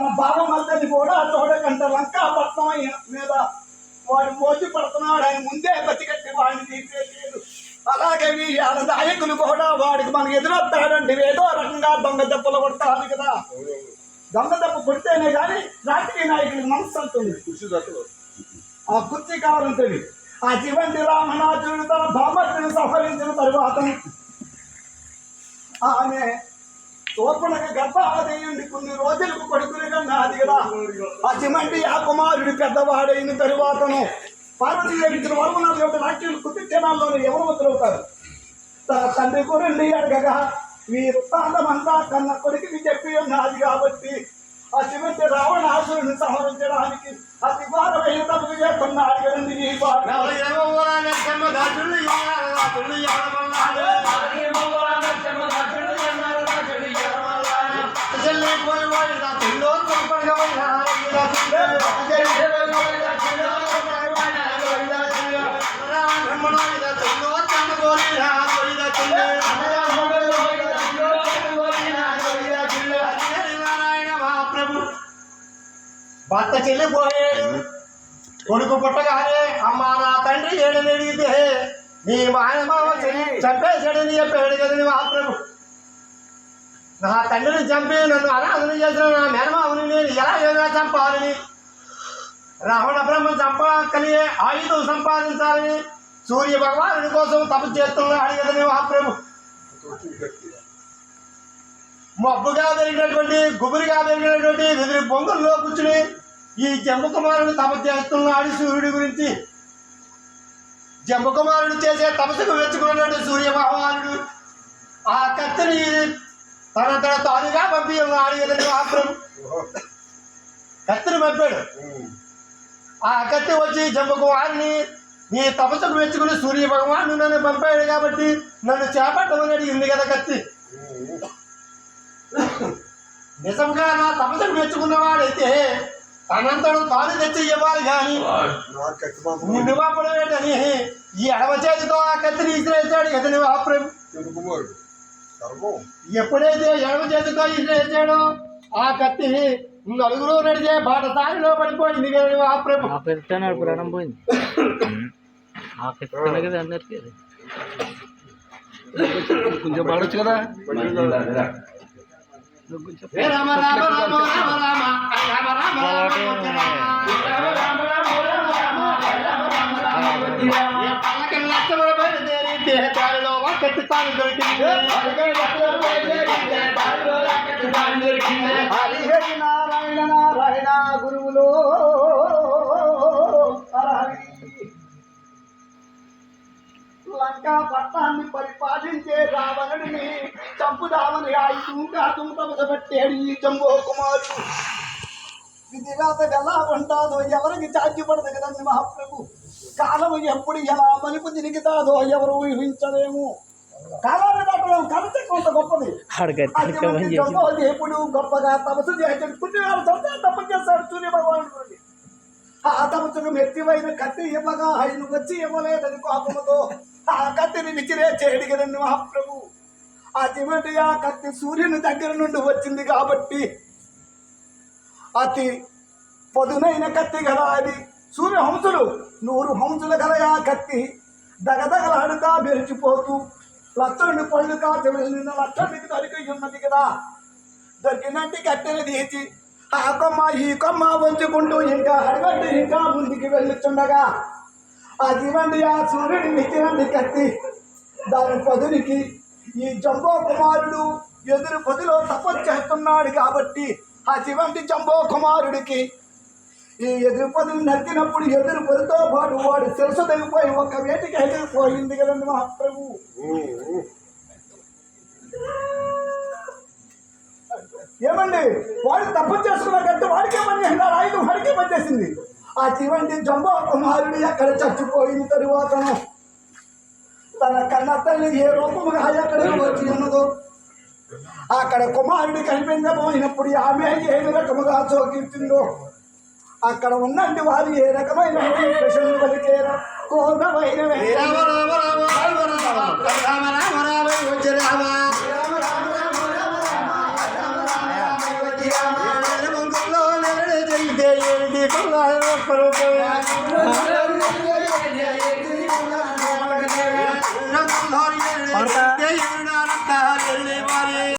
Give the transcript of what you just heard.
మన బావమల్లని కూడా తోడకంట లంకాపట్నం ఆయన మీద. వాడు మోసి పడుతున్నాడు ఆయన ముందే బతికట్టి వాడిని తీసేసాడు అలాగే ఇవాళ నాయకులు కూడా వాడికి మనకి ఎదురొస్తాడండి ఏదో రకంగా దొంగ దెబ్బలు కొట్టాలి కదా. దొంగ దెబ్బ కొడితేనే కానీ రాజకీయ నాయకుడికి మనసు దక్కలు ఆ కుర్చీ కావాలంటుంది ఆ జీవంతి రామనాథుడు తన బామర్తిని సంహరించిన తరువాత ఆమె తోపనకు గర్భావదేయుండి కొన్ని రోజులకు కదా. అసిమంటి ఆ కుమారుడు పెద్దవాడైన తరువాతను పార్వతీదేవి ఇచ్చిన వరమునాథ యొక్క వాక్యులు కుతిక్షణాల్లోనే యవనవంతులవుతారు తన తండ్రి కొరండి అడగగా వీరుత్తాంతమంతా కన్న కొడుకుని చెప్పి ఉన్నది కాబట్టి అటువంటి రావణాసురుని సంహరించడానికి అతి భారమైన తమకు చేయకుండా అడగండి ఈ బాధ చెల్లి భర్త చెల్లిపోయాడు కొడుకు పుట్టగానే అమ్మ నా తండ్రి ఏడని అడిగితే నీ మాయమావ చంపేశాడని చెప్పాడు కదా మహాప్రభు. నా తండ్రిని చంపి నన్ను అనాథను చేసిన నా మేనమావుని నేను ఎలా ఎలా చంపాలని? రావణ బ్రహ్మ చంపకలి ఆయుధం సంపాదించాలని సూర్య భగవానుడి కోసం తప్పు చేస్తున్నాడు కదా మహాప్రభు. మబ్బుగా పెరిగినటువంటి గుబురిగా పెరిగినటువంటి వెదిరి బొంగుల్లో కూర్చుని ఈ జంబకుమారుడు తప చేస్తున్నాడు సూర్యుడి గురించి. జంబకుమారుడు చేసే తపస్సుకు మెచ్చుకున్నాడు సూర్య భగవానుడు ఆ కత్తిని తన తన తానుగా పంపించాము ఉన్నాడు మాత్రం కత్తిని పంపాడు ఆ కత్తి వచ్చి జంబకుమారుని నీ తపస్సును మెచ్చుకుని సూర్య భగవాన్ నన్ను పంపాడు కాబట్టి నన్ను చేపట్టమని అడిగింది కదా కత్తి. నిజంగా నా తపస్సును మెచ్చుకున్నవాడైతే తనంతడు తాను తెచ్చి ఇవ్వాలి కానీ నాకు ఎక్క మాత్రం నిన్ను పంపడమేటని ఈ ఎడవ చేతితో ఆ కత్తిని ఇసిరేసాడు కదా నువ్వు తెలుగు ఎప్పుడైతే ఎడమ చేతితో ఇచ్చాడో ఆ కత్తి నలుగురు నడిచే బాట దారిలో పడిపోయింది ఆ ప్రభు పెడతాను ప్రాణం పోయింది కదా అందరికీ కొంచెం పడవచ్చు కదా రామ రామ రామ రామ రామ రామ దేహదారిలో తాను దొరికింది. హరిహరి నారాయణ నారాయణ గురువులో. లంకా పట్టాన్ని పరిపాలించే రావణుడిని చంపుదామని ఆయుధం కాదు తమదబట్టాడు ఈ జంబో కుమారుడు ఇది రాత ఎలా ఉంటాదో ఎవరికి చాచిపడదు కదండి మహాప్రభు? కాలం ఎప్పుడు ఎలా మలుపు తిరిగితాదో ఎవరు ఊహించలేము. కాలాన్ని దాటడం కవిత కొంత గొప్పది. గొప్ప దేవుడు గొప్పగా తపస్సు పుట్టినాడు తొందర తప్పు చేస్తాడు సూర్య భగవానుడు ఆ తపస్సుకు మెత్తివైన కత్తి ఇవ్వగా ఆయన వచ్చి ఇవ్వలేదని కోపముతో ఆ కత్తిని విచిరే చేయడు కదండి మహాప్రభు అటువంటి ఆ కత్తి సూర్యుని దగ్గర నుండి వచ్చింది కాబట్టి అతి పదునైన కత్తి గల అది. సూర్య హంసులు నూరు హంసులు గల ఆ కత్తి. దగదగలాడుతా మెరిచిపోతూ లక్షణుడి పళ్ళు కాచి వెళ్ళిన లక్షణుడికి దొరికి ఉన్నది కదా. దొరికినట్టు కట్టెలు తీసి ఆ కొమ్మ ఈ కొమ్మ వంచుకుంటూ ఇంకా అడగట్టు ఇంకా ముందుకు వెళ్ళుచుండగా ఆ జీవండి ఆ సూర్యుడి మిచ్చినండి కత్తి దాని పదునికి ఈ జంబో కుమారుడు ఎదురు పదిలో తపస్సు చేస్తున్నాడు కాబట్టి ఆ శివంటి జంబో కుమారుడికి ఈ ఎదురు పదులు నరికినప్పుడు ఎదురు పదితో పాటు వాడు తెలుసు తగ్గిపోయి ఒక వేటికి ఎగిరిపోయింది కదండి మహాప్రభు. వాడు తప్పు చేసుకున్నట్టు వాడికే పని చేసినాడు ఆయన వాడికే పని చేసింది ఆ చివంటి జంబో కుమారుడు అక్కడ చచ్చిపోయిన తరువాత తన కన్న తల్లి ఏ రూపముగా ఎక్కడ వచ్చి ఉన్నదో అక్కడ కుమారుడు కనిపించబోయినప్పుడు ఆమె ఏ రకముగా చోకించిందో అక్కడ ఉన్నట్టు వారు ఏ రకమైన ప్రశ్నలు పలికేరా. కోరమైన పడతా